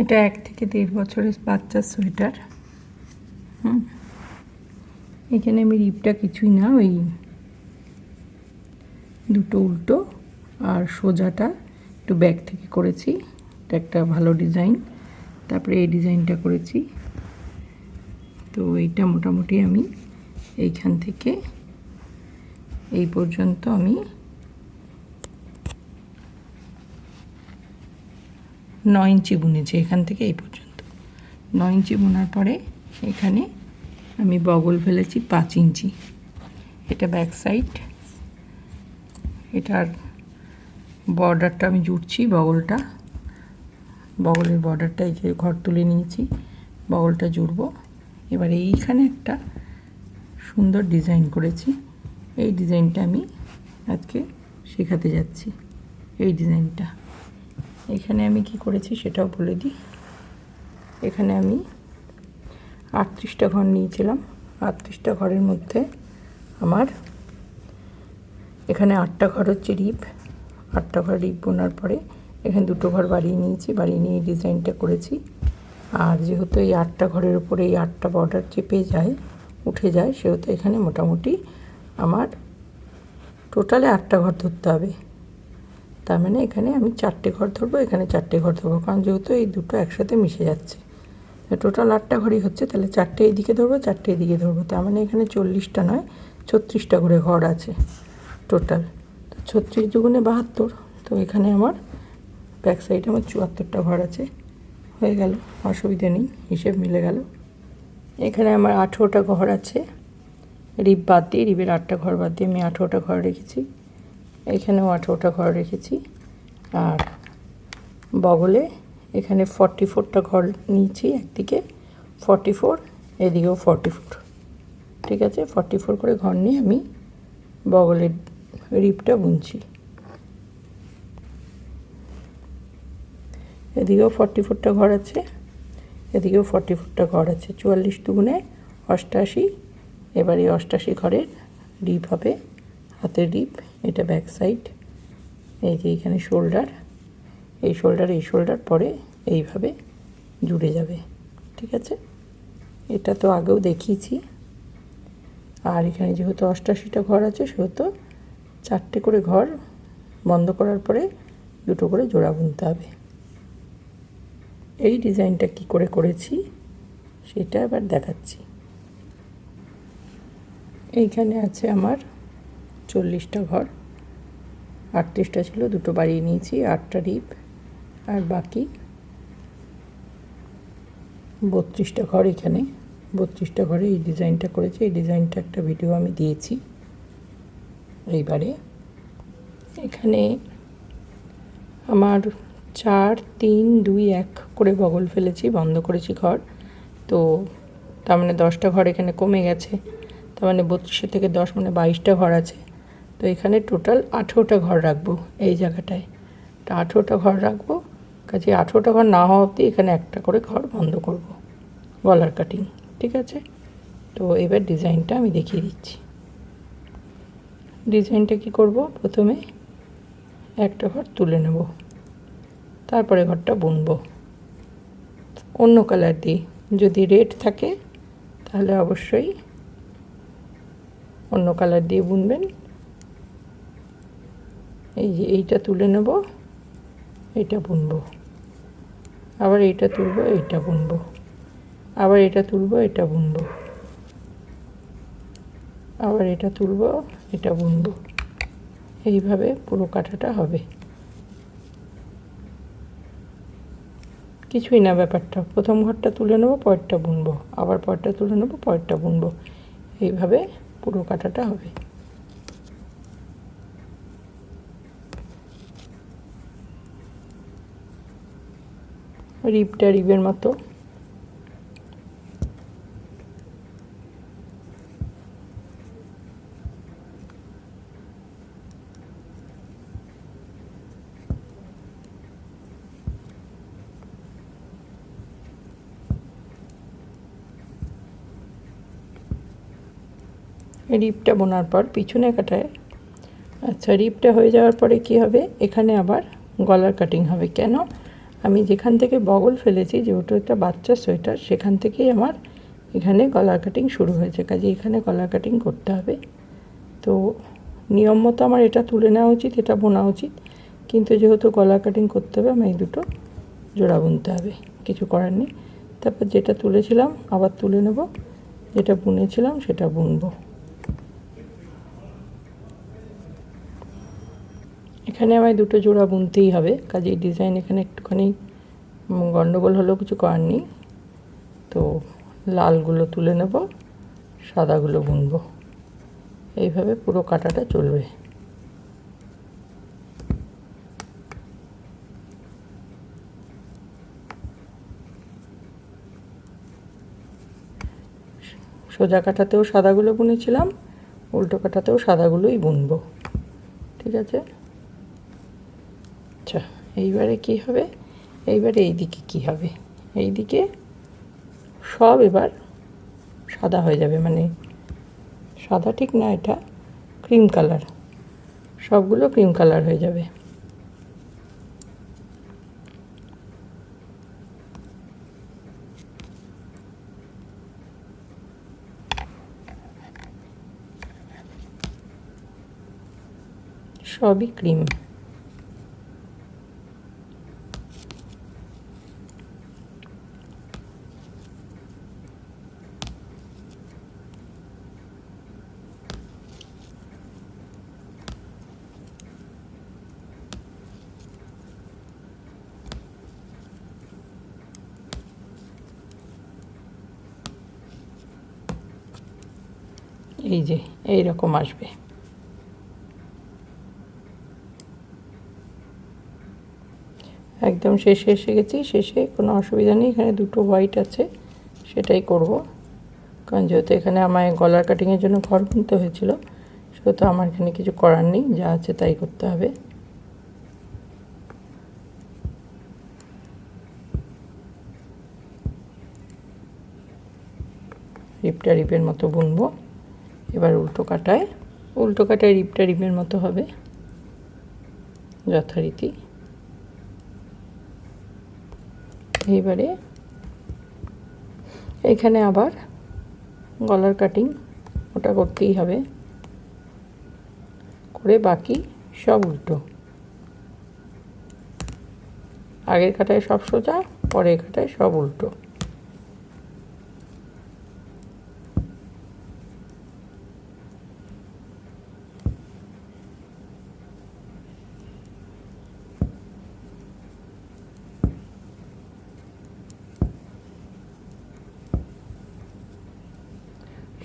এটা এক থেকে দেড় বছরের বাচ্চার সোয়েটার। হুম। এখানে আমি রিপটা কিছুই না, ওই দুটো উল্টো আর সোজাটা একটু ব্যাক থেকে করেছি। এটা একটা ভালো ডিজাইন। তারপরে এই ডিজাইনটা করেছি। তো এইটা মোটামুটি আমি এইখান থেকে এই পর্যন্ত আমি নয় ইঞ্চি বুনেছি এখান থেকে এই পর্যন্ত। নয় ইঞ্চি বোনার পরে এখানে আমি বগল ফেলেছি পাঁচ ইঞ্চি। এটা ব্যাক সাইড এটার বর্ডারটা আমি জুড়ছি, বগলটা। বগলের বর্ডারটা এই যে ঘর তুলে নিয়েছি, বগলটা জুড়বো। এবার এইখানে একটা সুন্দর ডিজাইন করেছি। এই ডিজাইনটা আমি আজকে শেখাতে যাচ্ছি। এই ডিজাইনটা এখানে আমি কি করেছি সেটাও বলে দিই। এখানে আমি আটত্রিশটা ঘর নিয়েছিলাম। আটত্রিশটা ঘরের মধ্যে আমার এখানে আটটা ঘর হচ্ছে রিপ। আটটা ঘর রিপ বোনার পরে এখানে দুটো ঘর বাড়িয়ে নিয়েছি। বাড়িয়ে নিয়ে ডিজাইনটা করেছি। আর যেহেতু এই আটটা ঘরের উপরে এই আটটা বর্ডার চেপে যায়, উঠে যায়, সেহেতু এখানে মোটামুটি আমার টোটালে আটটা ঘর ধরতে হবে। তার মানে এখানে আমি চারটে ঘর ধরবো, এখানে চারটে ঘর ধরবো। কারণ যেহেতু এই দুটো একসাথে মিশে যাচ্ছে। টোটাল আটটা ঘরই হচ্ছে, তাহলে চারটে এদিকে ধরবো, চারটে এদিকে ধরবো। তার মানে এখানে চল্লিশটা নয়, ছত্রিশটা করে ঘর আছে টোটাল তো ছত্রিশ দুগুণে বাহাত্তর, তো এখানে আমার ব্যাক সাইডে আমার চুয়াত্তরটা ঘর আছে। হয়ে গেল, অসুবিধা নেই, হিসেব মিলে গেল। এখানে আমার আঠেরোটা ঘর আছে রিপ বাদ দিয়ে রিপের আটটা ঘর বাদ দিয়ে আমি আঠেরোটা ঘর রেখেছি। এখানেও আঠেরোটা ঘর রেখেছি। আর বগলে এখানে ফর্টি ফোরটা ঘর নিয়েছি একদিকে ফর্টি ফোর এদিকেও ফর্টি ফোর ঠিক আছে? ফর্টি ফোর করে ঘর নিয়ে আমি বগলের রিপটা বুনছি। এদিকেও ফর্টি ফোরটা ঘর আছে, এদিকেও ফর্টি ফোরটা ঘর আছে। চুয়াল্লিশ দুগুণে অষ্টাশি, এবারে অষ্টাশি ঘরের ডিপ হবে, হাতের ডিপ এটা ব্যাক সাইড এই যে এইখানে শোল্ডার এই শোল্ডার এই শোল্ডার পরে এইভাবে জুড়ে যাবে, ঠিক আছে? এটা তো আগেও দেখিয়েছি। আর এখানে যেহেতু অষ্টাশিটা ঘর আছে, সেহেতু চারটে করে ঘর বন্ধ করার পরে দুটো করে জোড়া বুনতে হবে। এই ডিজাইনটা কি করে করেছি, সেটা এবার দেখাচ্ছি। এইখানে আছে আমার চল্লিশটা ঘর। আটত্রিশটা ছিল, দুটো বাড়িয়ে নিয়েছি, আটটা রিপ, আর বাকি বত্রিশটা ঘর এখানে। বত্রিশটা ঘরে এই ডিজাইনটা করেছি, এই ডিজাইনটা একটা ভিডিও আমি দিয়েছি এইবারে। এখানে আমার চার, তিন, দুই, এক করে বগল ফেলেছি, বন্ধ করেছি ঘর। তো তার মানে দশটা ঘর এখানে কমে গেছে। তার মানে বত্রিশে থেকে দশ মানে বাইশটা ঘর আছে। তো এখানে টোটাল আঠেরোটা ঘর রাখব এই জায়গাটায়। তো আঠেরোটা ঘর রাখব, কাজে আঠেরোটা ঘর না হওয়া অবধি এখানে একটা করে ঘর বন্ধ করব গলার কাটিং ঠিক আছে? তো এবার ডিজাইনটা আমি দেখিয়ে দিচ্ছি। ডিজাইনটা কি করব? প্রথমে একটা ঘর তুলে নেব, তারপরে ঘরটা বুনবো। অন্য কালার দিয়ে, যদি রেড থাকে, তাহলে অবশ্যই অন্য কালার দিয়ে বুনবেন। এই যে এইটা তুলে নেব এইটা বুনবো। আবার এইটা তুলবো, এইটা বুনবো। আবার এটা তুলবো, এটা বুনবো। আবার এটা তুলবো, এটা বুনবো। এইভাবে পুরো কাঁটাটা হবে। কিছুই না ব্যাপারটা। প্রথম ঘরটা তুলে নেব, পরেরটা বুনবো। আবার পরেরটা তুলে নেব, পরেরটা বুনবো। এইভাবে পুরো কাঁটাটা হবে। রিপটা রিপের মতো। রিপটা বোনার পর পিছনে কাটায়। আচ্ছা রিপটা হয়ে যাওয়ার পরে কি হবে? এখানে আবার গলার কাটিং হবে। কেন? আমি যেখান থেকে বগল ফেলেছি যেহেতু একটা বাচ্চার সোয়েটার, সেখান থেকেই আমার এখানে গলার কাটিং শুরু হয়েছে। কাজে এখানে গলার কাটিং করতে হবে। তো নিয়ম মতো আমার এটা তুলে নেওয়া উচিত, এটা বোনা উচিত। কিন্তু যেহেতু গলার কাটিং করতে হবে, আমি এই দুটো জোড়া বুনতে হবে। কিছু করার নেই। তারপর যেটা তুলেছিলাম, আবার তুলে নেব। যেটা বুনেছিলাম, সেটা বুনবো। এখানে আমায় দুটো জোড়া বুনতেই হবে কাজেই ডিজাইন এখানে একটুখানি উম, গন্ডগোল হলেও কিছু করার নেই। তো লালগুলো তুলে নেব সাদাগুলো বুনবো। এইভাবে পুরো কাটাটা চলবে। সোজা কাটাতেও সাদাগুলো বুনেছিলাম উল্টো কাটাতেও সাদাগুলোই বুনবো। ঠিক আছে? এইবারে কি হবে? এইবারে এই দিকে কী হবে? এই দিকে সব এবার সাদা হয়ে যাবে মানে সাদা ঠিক না এটা ক্রিম কালার। সবগুলো ক্রিম কালার হয়ে যাবে। সবই ক্রিম। এই যে এই রকম আসবে। একদম শেষে এসে গেছি, শেষে কোনো অসুবিধা নেই, এখানে দুটো হোয়াইট আছে, সেটাই করব। কারণ যেহেতু এখানে আমায় গলার কাটিংয়ের জন্য ঘর কিনতে হয়েছিল, সেহেতু আমার এখানে কিছু করার নেই, যা আছে তাই করতে হবে। রিপটা রিপের মতো বুনবো। এবার উল্টো কাটায়। উল্টো কাটায় রিপটা রিপের মতো হবে। যথারীতি। এইবারে এখানে আবার গলার কাটিং ওটা করতেই হবে। করে বাকি সব উল্টো। আগের কাটায় সব সোজা, পরের কাটায় সব উল্টো।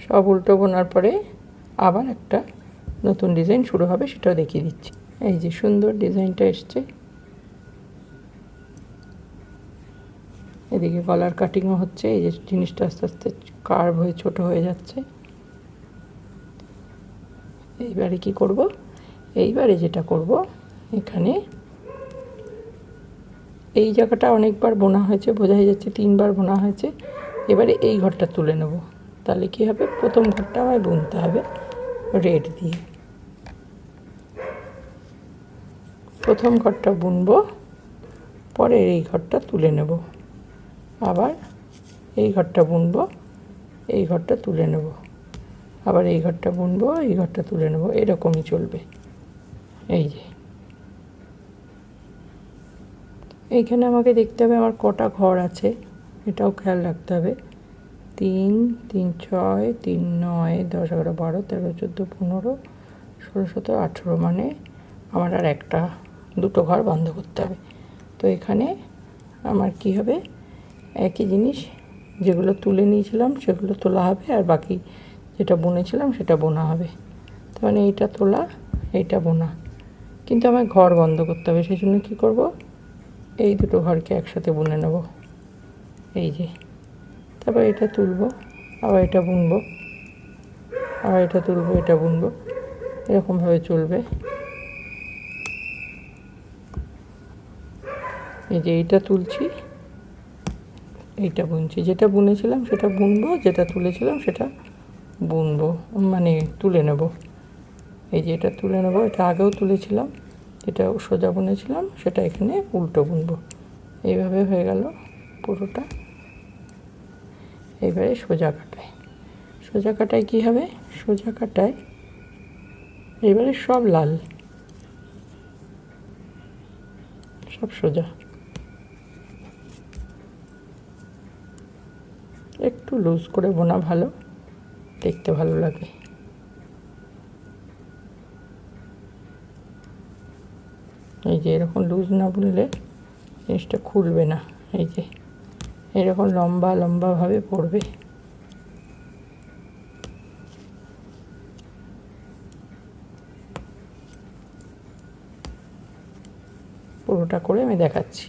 সব উল্টো বোনার পরে আবার একটা নতুন ডিজাইন শুরু হবে, সেটাও দেখিয়ে দিচ্ছি। এই যে সুন্দর ডিজাইনটা এসছে। এদিকে গলার কাটিংও হচ্ছে, এই যে জিনিসটা আস্তে আস্তে কার্ভ হয়ে ছোট হয়ে যাচ্ছে। এইবারে কি করব? এইবারে যেটা করব, এখানে এই জায়গাটা অনেকবার বোনা হয়েছে, বোঝাই যাচ্ছে তিনবার বোনা হয়েছে। এবারে এই ঘরটা তুলে নেব। তাহলে কী হবে? প্রথম ঘরটা আমায় বুনতে হবে রেড দিয়ে। প্রথম ঘরটা বুনব পরে এই ঘরটা তুলে নেব। আবার এই ঘরটা বুনব, এই ঘরটা তুলে নেব। আবার এই ঘরটা বুনবো, এই ঘরটা তুলে নেব। এরকমই চলবে। এই যে। এইখানে আমাকে দেখতে হবে আমার কটা ঘর আছে, এটাও খেয়াল রাখতে হবে। তিন তিন ছয়, তিন নয়, দশ, এগারো, বারো, তেরো, চোদ্দ, পনেরো, ষোলো, সতেরো, আঠেরো মানে আমার আর একটা দুটো ঘর বন্ধ করতে হবে। তো এখানে আমার কি হবে? একই জিনিস যেগুলো তুলে নিয়েছিলাম সেগুলো তোলা হবে আর বাকি যেটা বুনেছিলাম সেটা বোনা হবে। তার মানে এইটা তোলা, এইটা বোনা। কিন্তু আমার ঘর বন্ধ করতে হবে সেই জন্য কী করব? এই দুটো ঘরকে একসাথে বুনে নেব। এই যে। তারপর এটা তুলবো, আবার এটা বুনবো, আবার এটা তুলবো, এটা বুনবো, এরকমভাবে চলবে। এই যে এইটা তুলছি, এইটা বুনছি। যেটা বুনেছিলাম সেটা বুনবো, যেটা তুলেছিলাম সেটা বুনবো মানে তুলে নেব। এই যে এটা তুলে নেব, এটা আগেও তুলেছিলাম, যেটা সোজা বুনেছিলাম, সেটা এখানে উল্টো বুনবো। এইভাবে হয়ে গেল পুরোটা। এবারে সোজা কাটায় সোজা কাটায় কী হবে? সোজা কাটায় এবারে সব লাল। সব সোজা। একটু লুজ করে বোনা ভালো, দেখতে ভালো লাগে। এই যে এরকম লুজ না বুনলে জিনিসটা খুলবে না, এই যে। এরকম লম্বা, লম্বাভাবে পড়বে। পুরোটা করে আমি দেখাচ্ছি।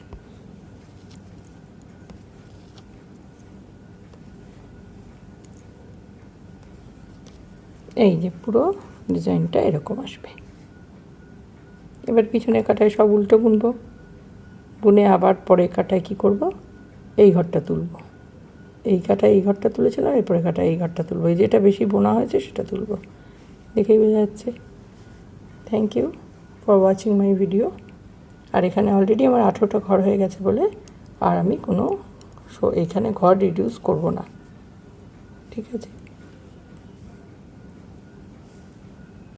এই যে পুরো ডিজাইনটা এরকম আসবে। এবার পিছনে কাটায় সব উল্টো বুনবো। বুনে আবার পরে কাটায় কি করব? এই ঘরটা তুলব। এই কাটা এই ঘরটা তুলেছিলাম, এরপরে কাটা এই ঘরটা তুলবো। এই যেটা বেশি বোনা হয়েছে সেটা তুলব। দেখেই বোঝা যাচ্ছে। Thank you for watching my video আর এখানে অলরেডি আমার আঠেরোটা ঘর হয়ে গেছে বলে আর আমি কোনো এখানে ঘর রিডিউস করব না। ঠিক আছে?